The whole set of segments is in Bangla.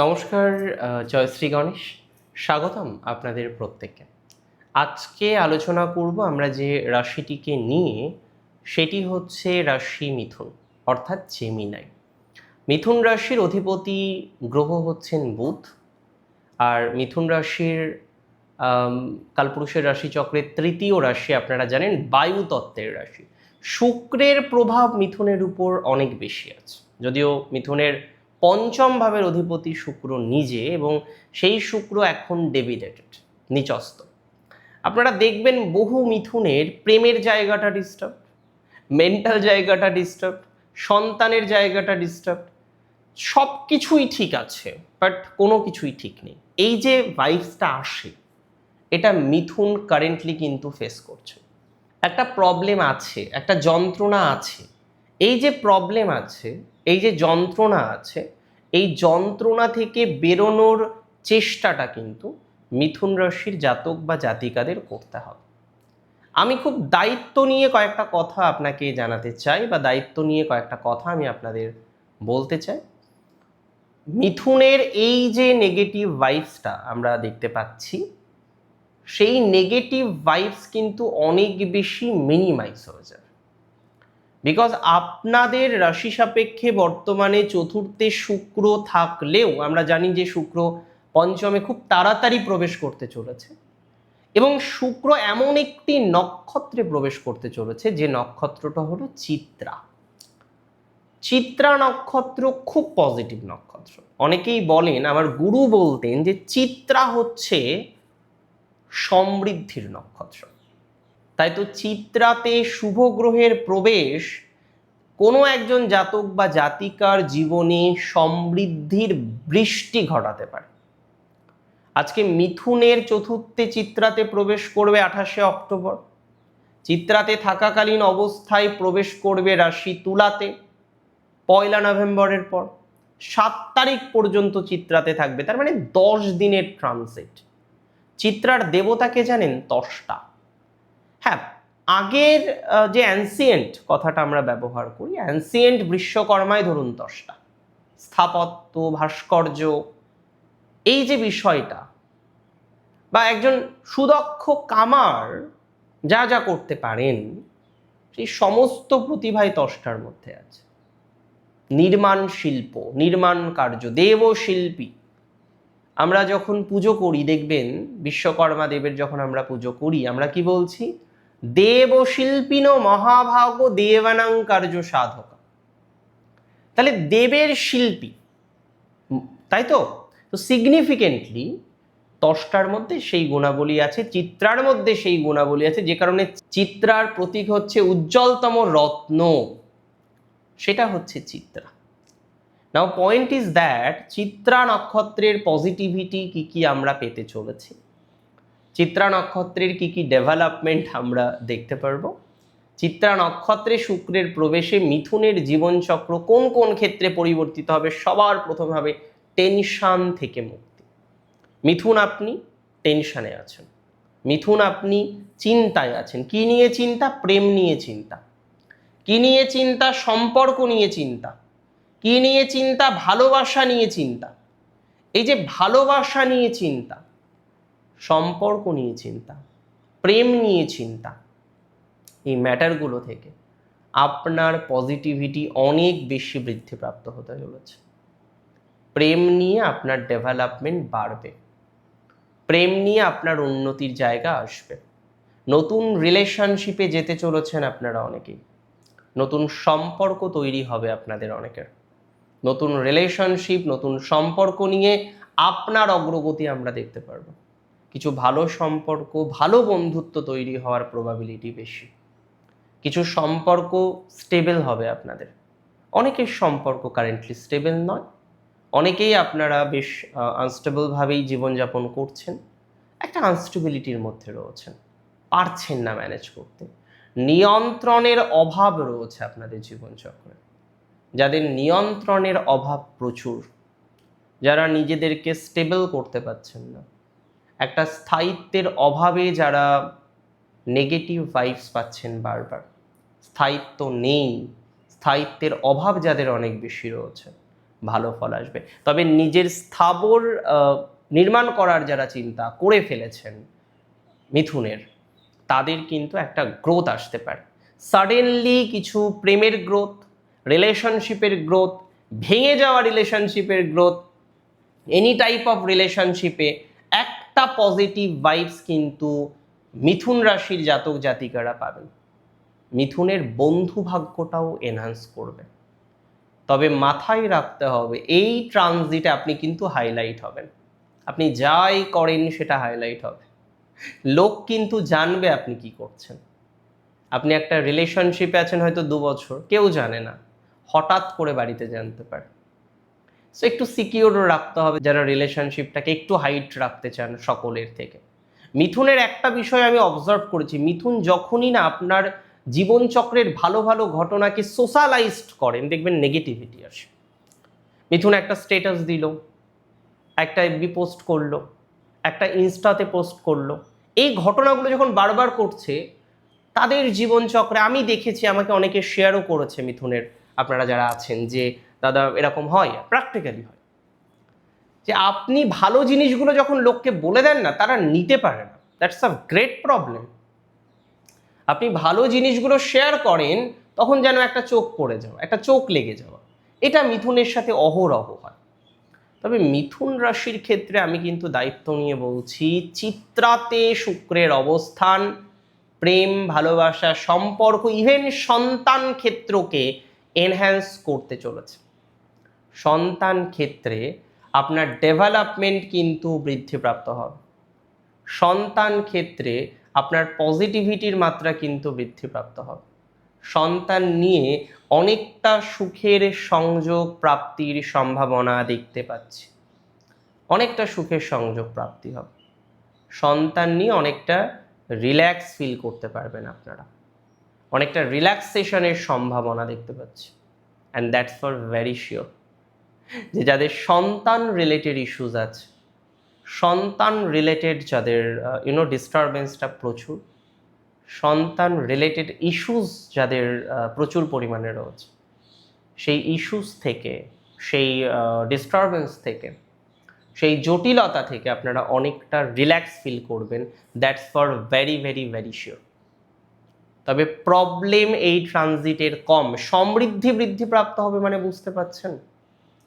নমস্কার জয়শ্রী গণেশ। স্বাগতম আপনাদের প্রত্যেককে। আজকে আলোচনা করব আমরা যে রাশিটিকে নিয়ে, সেটি হচ্ছে রাশি মিথুন, অর্থাৎ জেমিনাই মিথুন রাশির অধিপতি গ্রহ হচ্ছেন বুধ, আর মিথুন রাশির কালপুরুষের রাশিচক্রের তৃতীয় রাশি আপনারা জানেন বায়ু তত্ত্বের রাশি। শুক্রের প্রভাব মিথুনের উপর অনেক বেশি আছে। যদিও মিথুনের পঞ্চম ভাবের অধিপতি শুক্র নিজে এবং সেই শুক্র এখন ডেবিটেটেড নিচস্ত আপনারা দেখবেন বহু মিথুনের প্রেমের জায়গাটা ডিস্টার্ব মেন্টাল জায়গাটা ডিস্টার্ব সন্তানের জায়গাটা ডিস্টার্ব সব কিছুই ঠিক আছে বাট কোনো কিছুই ঠিক নেই। এই যে ভাইবসটা আসে, এটা মিথুন কারেন্টলি কিন্তু ফেস করছে। একটা প্রবলেম আছে, একটা যন্ত্রণা আছে। এই যে প্রবলেম আছে, এই যে যন্ত্রণা আছে এই যন্ত্রণা থেকে বেরোনোর চেষ্টাটা কিন্তু মিথুন রাশির জাতক বা জাতিকাদের করতে হবে। আমি খুব দায়িত্ব নিয়ে কয়েকটা কথা আপনাকে জানাতে চাই বা দায়িত্ব নিয়ে কয়েকটা কথা আমি আপনাদের বলতে চাই। মিথুনের এই যে নেগেটিভ ভাইবসটা আমরা দেখতে পাচ্ছি, সেই নেগেটিভ ভাইবস কিন্তু অনেক বেশি মিনিমাইজ হয়ে যাবে। বিকজ আপনাদের রাশি সাপেক্ষে বর্তমানে চতুর্থে শুক্র থাকলেও আমরা জানি যে শুক্র পঞ্চমে খুব তাড়াতাড়ি প্রবেশ করতে চলেছে। এবং শুক্র এমন একটি নক্ষত্রে প্রবেশ করতে চলেছে, যে নক্ষত্রটা হলো চিত্রা। চিত্রা নক্ষত্র খুব পজিটিভ নক্ষত্র। অনেকেই বলেন, আমার গুরু বলতেন যে চিত্রা হচ্ছে সমৃদ্ধির নক্ষত্র। তাই তো চিত্রাতে শুভ গ্রহের প্রবেশ কোনো একজন জাতক বা জাতিকার জীবনে সমৃদ্ধির বৃষ্টি ঘটাতে পারে। আজকে মিথুনের চতুর্থে চিত্রাতে প্রবেশ করবে আঠাশে অক্টোবর। চিত্রাতে থাকাকালীন অবস্থায় প্রবেশ করবে রাশি তুলাতে, পয়লা নভেম্বরের পর। সাত তারিখ পর্যন্ত চিত্রাতে থাকবে, তার মানে দশ দিনের ট্রানজিট চিত্রার দেবতাকে জানেন? তষ্টা। হ্যাঁ আগের যে অ্যান্সিয়েন্ট কথাটা আমরা ব্যবহার করি অ্যান্সিয়েন্ট বিশ্বকর্মায় ধরুন তষ্টা স্থাপত্য, ভাস্কর্য, এই যে বিষয়টা, বা একজন সুদক্ষ কামার যা যা করতে পারেন, সেই সমস্ত প্রতিভাই তষ্টার মধ্যে আছে। নির্মাণ শিল্প, নির্মাণ কার্য, দেবশিল্পী। আমরা যখন পুজো করি, দেখবেন বিশ্বকর্মা দেবের যখন আমরা পুজো করি, আমরা কি বলছি? দেবশিল্পিন মহাভাগ দেবানাং কার্য সাধক। তাহলে দেবের শিল্পী, তাই তো? তো সিগনিফিকেন্টলি তষ্টার মধ্যে সেই গুণাবলী আছে, চিত্রার মধ্যে সেই গুণাবলী আছে, যে কারণে চিত্রার প্রতীক হচ্ছে উজ্জ্বলতম রত্ন। সেটা হচ্ছে Chitra. Now point is that Chitra নক্ষত্রের পজিটিভিটি কি কি আমরা পেতে চলেছি? চিত্রা নক্ষত্রের কি কি ডেভেলপমেন্ট আমরা দেখতে পারব? চিত্রা নক্ষত্রে শুক্রের প্রবেশে মিথুনের জীবনচক্র কোন কোন ক্ষেত্রে পরিবর্তিত হবে? সবার প্রথম হবে টেনশন থেকে মুক্তি। মিথুন আপনি টেনশনে আছেন। মিথুন আপনি চিন্তায় আছেন। কি নিয়ে চিন্তা? প্রেম নিয়ে চিন্তা। কি নিয়ে চিন্তা? সম্পর্ক নিয়ে চিন্তা। কি নিয়ে চিন্তা? ভালোবাসা নিয়ে চিন্তা। এই যে ভালোবাসা নিয়ে চিন্তা সম্পর্ক নিয়ে চিন্তা, প্রেম নিয়ে চিন্তা, এই ম্যাটারগুলো থেকে আপনার পজিটিভিটি অনেক বেশি বৃদ্ধিপ্রাপ্ত হতে চলেছে। প্রেম নিয়ে আপনার ডেভেলপমেন্ট বাড়বে। প্রেম নিয়ে আপনার উন্নতির জায়গা আসবে। নতুন রিলেশনশিপে যেতে চলেছেন আপনারা অনেকেই। নতুন সম্পর্ক তৈরি হবে আপনাদের অনেকের। নতুন রিলেশনশিপ নতুন সম্পর্ক নিয়ে আপনার অগ্রগতি আমরা দেখতে পারব। কিছু ভালো সম্পর্ক, ভালো বন্ধুত্ব তৈরি হওয়ার প্রবাবিলিটি বেশি। কিছু সম্পর্ক স্টেবল হবে আপনাদের। অনেকের সম্পর্ক কারেন্টলি স্টেবল নয়। অনেকেই আপনারা বেশ আনস্টেবলভাবেই জীবনযাপন করছেন। একটা আনস্টেবিলিটির মধ্যে রয়েছেন। পারছেন না ম্যানেজ করতে। নিয়ন্ত্রণের অভাব রয়েছে আপনাদের জীবনচক্রে। যাদের নিয়ন্ত্রণের অভাব প্রচুর। যারা নিজেদেরকে স্টেবল করতে পারছেন না। একটা স্থায়িত্বের অভাবে যারা নেগেটিভ ভাইবস পাচ্ছেন বারবার। স্থায়িত্ব নেই। স্থায়িত্বের অভাব যাদের অনেক বেশি রয়েছে। ভালো ফল আসবে। তবে নিজের স্থাবর নির্মাণ করার যারা চিন্তা করে ফেলেছেন মিথুনের, তাদের কিন্তু একটা গ্রোথ আসতে পারে। সাডেনলি কিছু প্রেমের গ্রোথ রিলেশনশিপের গ্রোথ ভেঙে যাওয়া রিলেশনশিপের গ্রোথ এনি টাইপ অফ রিলেশনশিপে একটা পজিটিভ ভাইবস কিন্তু মিথুন রাশির জাতক জাতিকারা পাবেন। মিথুনের বন্ধু ভাগ্যটাও এনহান্স করবে। তবে মাথায় রাখতে হবে, এই ট্রানজিটে আপনি কিন্তু হাইলাইট হবেন। আপনি যাই করেন সেটা হাইলাইট হবে। লোক কিন্তু জানবে আপনি কি করছেন। আপনি একটা রিলেশনশিপে আছেন হয়তো দু বছর, কেউ জানে না। হঠাৎ করে বাড়িতে জানতে পারে। সো একটু সিকিওর রাখতে হবে যারা রিলেশনশিপটাকে একটু হাইট রাখতে চান সকলের থেকে। মিথুনের একটা বিষয় আমি অবজার্ভ করেছি, মিথুন যখনই না আপনার জীবনচক্রের ভালো ভালো ঘটনাকে সোশ্যালাইজড করেন, দেখবেন নেগেটিভিটি আসে। মিথুন একটা স্টেটাস দিল, একটা এফবি পোস্ট করল, একটা ইনস্টাতে পোস্ট করল। এই ঘটনাগুলো যখন বারবার করছে, তাদের জীবনচক্রে আমি দেখেছি, আমাকে অনেকে শেয়ারও করেছে মিথুনের, আপনারা যারা আছেন, যে দাদা এরকম হয় প্র্যাকটিক্যালি হয়। যে আপনি ভালো জিনিসগুলো যখন লোককে বলে দেন না, তারা নিতে পারে না। দ্যাটস আ গ্রেট প্রবলেম আপনি ভালো জিনিসগুলো শেয়ার করেন, তখন যেন একটা চোখ পড়ে যাওয়া, একটা চোখ লেগে যাওয়া। এটা মিথুনের সাথে অহরহ হয়। তবে মিথুন রাশির ক্ষেত্রে আমি কিন্তু দায়িত্ব নিয়ে বলছি, চিত্রাতে শুক্রের অবস্থান, প্রেম, ভালোবাসা, সম্পর্ক ইভেন সন্তান ক্ষেত্রকে এনহ্যান্স করতে চলেছে। সন্তান ক্ষেত্রে আপনার ডেভেলপমেন্ট কিন্তু বৃদ্ধিপ্রাপ্ত হবে। সন্তান ক্ষেত্রে আপনার পজিটিভিটির মাত্রা কিন্তু বৃদ্ধিপ্রাপ্ত হবে। সন্তান নিয়ে অনেকটা সুখের সংযোগ প্রাপ্তির সম্ভাবনা দেখতে পাচ্ছি। অনেকটা সুখের সংযোগ প্রাপ্তি হবে। সন্তান নিয়ে অনেকটা রিল্যাক্স ফিল করতে পারবেন আপনারা। অনেকটা রিল্যাক্সেশনের সম্ভাবনা দেখতে পাচ্ছি। And that's for very sure যে যাদের সন্তান রিলেটেড ইস্যুজ আছে, সন্তান রিলেটেড যাদের ইউনো ডিস্টারবেন্সটা প্রচুর, সন্তান রিলেটেড ইস্যুস যাদের প্রচুর পরিমাণে রয়েছে, সেই ইস্যুস থেকে, সেই ডিস্টারবেন্স থেকে, সেই জটিলতা থেকে আপনারা অনেকটা রিল্যাক্স ফিল করবেন that's for very very very sure তবে প্রবলেম এই ট্রানজিটের কম, সমৃদ্ধি বৃদ্ধি প্রাপ্ত হবে মানে বুঝতে পারছেন?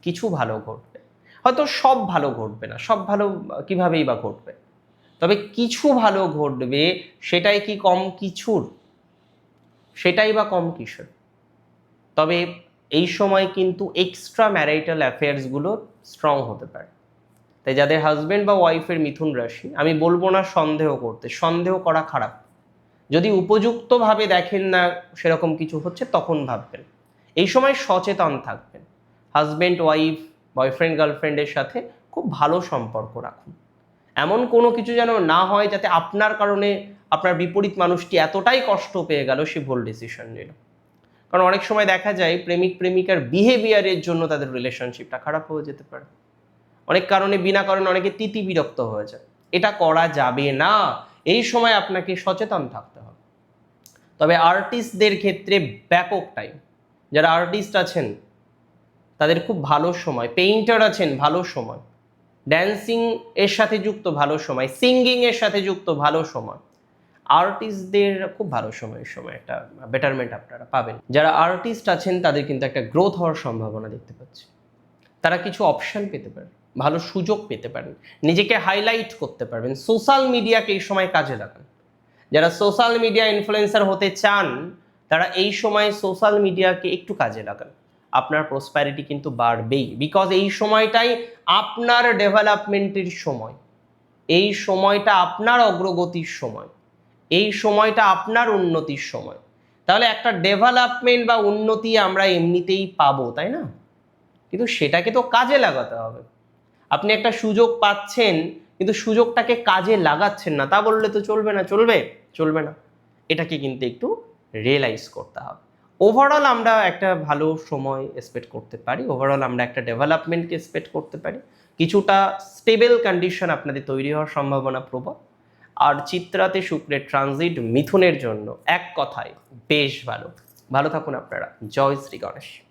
কিছু ভালো ঘটবে। হয়তো সব ভালো ঘটবে না, সব ভালো কিভাবেই বা ঘটবে। তবে কিছু ভালো ঘটবে, সেটাই কি কম কিছুর? সেটাই বা কম কিসের? তবে এই সময় কিন্তু এক্সট্রা ম্যারাইটাল অ্যাফেয়ার্সগুলো স্ট্রং হতে পারে। তাই যাদের হাজব্যান্ড বা ওয়াইফের মিথুন রাশি, আমি বলব না সন্দেহ করতে, সন্দেহ করা খারাপ। যদি উপযুক্তভাবে দেখেন না সেরকম কিছু হচ্ছে, তখন ভাববেন। এই সময় সচেতন থাকবেন। হাজবেন্ড, ওয়াইফ, বয়ফ্রেন্ড গার্লফ্রেন্ডের সাথে খুব ভালো সম্পর্ক রাখুন। এমন কোনো কিছু যেন না হয় যাতে আপনার কারণে আপনার বিপরীত মানুষটি এতটাই কষ্ট পেয়ে গেল সে ভুল ডিসিশন নিল। কারণ অনেক সময় দেখা যায় প্রেমিক, প্রেমিকার বিহেভিয়ারের জন্য তাদের রিলেশনশিপটা খারাপ হয়ে যেতে পারে। অনেক কারণে, বিনা কারণে অনেকে তিতি বিরক্ত হয়ে যায়। এটা করা যাবে না। এই সময় আপনাকে সচেতন থাকতে হবে। তবে আর্টিস্টদের ক্ষেত্রে ব্যাপক টাইম যারা আর্টিস্ট আছেন তাদের খুব ভালো সময়, পেইন্টার আছেন ভালো সময় ড্যান্সিং এর সাথে যুক্ত ভালো সময় সিঙ্গিং এর সাথে যুক্ত ভালো সময়। আর্টিস্টদের খুব ভালো সময় এই সময়, একটা বেটারমেন্ট আপনারা পাবেন। যারা আর্টিস্ট আছেন, তাদের কিন্তু একটা গ্রোথ হওয়ার সম্ভাবনা দেখতে পাচ্ছি। তারা কিছু অপশন পেতে পারেন, ভালো সুযোগ পেতে পারেন, নিজেকে হাইলাইট করতে পারবেন সোশ্যাল মিডিয়াকে এই সময় কাজে লাগান। যারা সোশ্যাল মিডিয়া ইনফ্লুয়েন্সার হতে চান, তারা এই সময় সোশ্যাল মিডিয়াকে একটু কাজে লাগান। আপনার প্রসপ্যারিটি কিন্তু বাড়বেই। বিকজ এই সময়টাই আপনার ডেভেলপমেন্টের সময়। এই সময়টা আপনার অগ্রগতির সময়। এই সময়টা আপনার উন্নতির সময়। তাহলে একটা ডেভেলপমেন্ট বা উন্নতি আমরা এমনিতেই পাবো, তাই না? কিন্তু সেটাকে তো কাজে লাগাতে হবে। আপনি একটা সুযোগ পাচ্ছেন, কিন্তু সুযোগটাকে কাজে লাগাচ্ছেন না। তা বললে তো চলবে না, চলবে চলবে না। এটাকে কিন্তু একটু রিয়েলাইজ করতে হবে। ওভারঅল আমরা একটা ভালো সময় এক্সপেক্ট করতে পারি। ওভারঅল আমরা একটা ডেভেলপমেন্টকে এক্সপেক্ট করতে পারি। কিছুটা স্টেবল কন্ডিশন আপনাদের তৈরি হওয়ার সম্ভাবনা প্রবল। আর চিত্রাতে শুক্রের ট্রানজিট মিথুনের জন্য এক কথায় বেশ ভালো। ভালো থাকুন আপনারা। জয় শ্রী গণেশ।